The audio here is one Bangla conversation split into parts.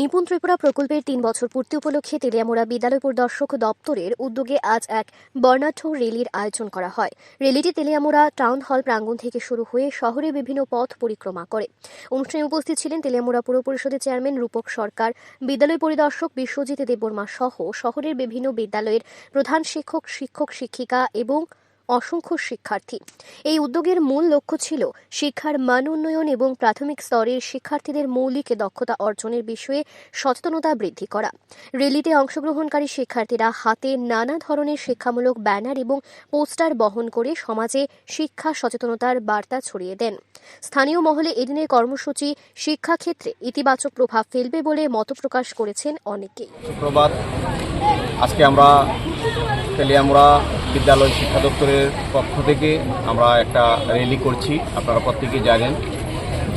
নিপুণ ত্রিপুরা প্রকল্পের তিন বছর পূর্তি উপলক্ষে তেলিয়ামুড়া বিদ্যালয় পরিদর্শক দপ্তরের উদ্যোগে আজ এক বর্ণাঢ্য র্যালির আয়োজন করা হয়। র্যালিটি তেলিয়ামুড়া টাউন হল প্রাঙ্গণ থেকে শুরু হয়ে শহরে বিভিন্ন পথ পরিক্রমা করে। অনুষ্ঠানে উপস্থিত ছিলেন তেলিয়ামুড়া পুর পরিষদের চেয়ারম্যান রূপক সরকার, বিদ্যালয় পরিদর্শক বিশ্বজিৎ দেববর্মা সহ শহরের বিভিন্ন বিদ্যালয়ের প্রধান শিক্ষক শিক্ষক, শিক্ষিকা এবং অসংখ্য শিক্ষার্থী। এই উদ্যোগের মূল লক্ষ্য ছিল শিক্ষার মান উন্নয়ন এবং প্রাথমিক স্তরের শিক্ষার্থীদের মৌলিক দক্ষতা অর্জনের বিষয়ে সচেতনতা বৃদ্ধি করা। র্যালিতে অংশগ্রহণকারী শিক্ষার্থীরা হাতে নানা ধরনের শিক্ষামূলক ব্যানার এবং পোস্টার বহন করে সমাজে শিক্ষা সচেতনতার বার্তা ছড়িয়ে দেন। স্থানীয় মহলে এদিনের কর্মসূচি শিক্ষাক্ষেত্রে ইতিবাচক প্রভাব ফেলবে বলে মত প্রকাশ করেছেন অনেকেই। আজকে আমরা বিদ্যালয় শিক্ষা দপ্তরের পক্ষ থেকে আমরা একটা র্যালি করছি। আপনারা প্রত্যেকেই জানেন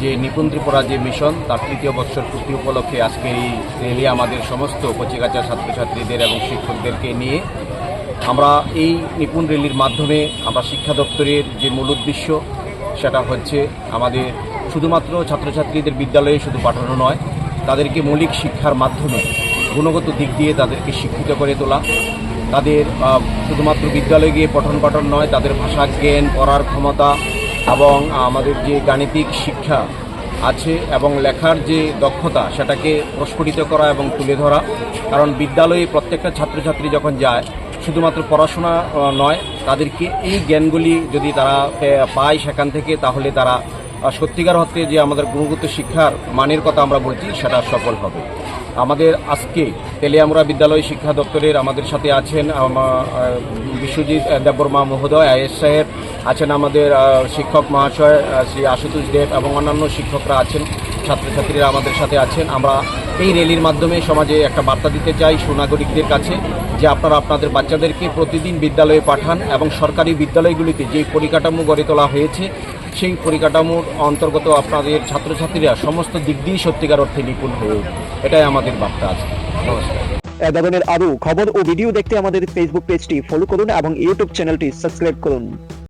যে নিপুণ ত্রিপুরা যে মিশন তার তৃতীয় বৎসর পূর্তি উপলক্ষে আজকে এই র্যালি আমাদের সমস্ত কচিকাচা ছাত্রছাত্রীদের এবং শিক্ষকদেরকে নিয়ে আমরা এই নিপুণ র্যালির মাধ্যমে আমরা শিক্ষা দপ্তরের যে মূল উদ্দেশ্য, সেটা হচ্ছে আমাদের শুধুমাত্র ছাত্রছাত্রীদের বিদ্যালয়ে শুধু পাঠানো নয়, তাদেরকে মৌলিক শিক্ষার মাধ্যমে গুণগত দিক দিয়ে তাদেরকে শিক্ষিত করে তোলা। তাদের শুধুমাত্র বিদ্যালয়ে গিয়ে পঠন পাঠন নয়, তাদের ভাষা, জ্ঞান, পড়ার ক্ষমতা এবং আমাদের যে গাণিতিক শিক্ষা আছে এবং লেখার যে দক্ষতা, সেটাকে প্রস্ফুটিত করা এবং তুলে ধরা। কারণ বিদ্যালয়ে প্রত্যেকটা ছাত্রছাত্রী যখন যায়, শুধুমাত্র পড়াশোনা নয়, তাদেরকে এই জ্ঞানগুলি যদি তারা পায় সেখান থেকে, তাহলে তারা সত্যিকার অর্থে যে আমাদের গুণগত শিক্ষার মানের কথা আমরা বলছি, সেটা সফল হবে। আমাদের আজকে তেলিয়ামুড়া বিদ্যালয় শিক্ষা দপ্তরের আমাদের সাথে আছেন বিশ্বজিৎ দেববর্মা মহোদয়, আইএস সাহেব, আছেন আমাদের শিক্ষক মহাশয় শ্রী আশুতোষ দেব এবং অন্যান্য শিক্ষকরা আছেন, ছাত্রছাত্রীরা আমাদের সাথে আছেন। আমরা এই র্যালির মাধ্যমে সমাজে একটা বার্তা দিতে চাই সুনাগরিকদের কাছে যে আপনারা আপনাদের বাচ্চাদেরকে প্রতিদিন বিদ্যালয়ে পাঠান এবং সরকারি বিদ্যালয়গুলিতে যে পরিকাঠামো গড়ে তোলা হয়েছে, সেই পরিকাঠামোর অন্তর্গত আপনাদের ছাত্রছাত্রীরা সমস্ত দিক দিয়েই সত্যিকার অর্থে নিপুণ হয়ে এটাই আমাদের বার্তা আছে। নমস্কার। আরও খবর ও ভিডিও দেখতে আমাদের ফেসবুক পেজটি ফলো করুন এবং ইউটিউব চ্যানেলটি সাবস্ক্রাইব করুন।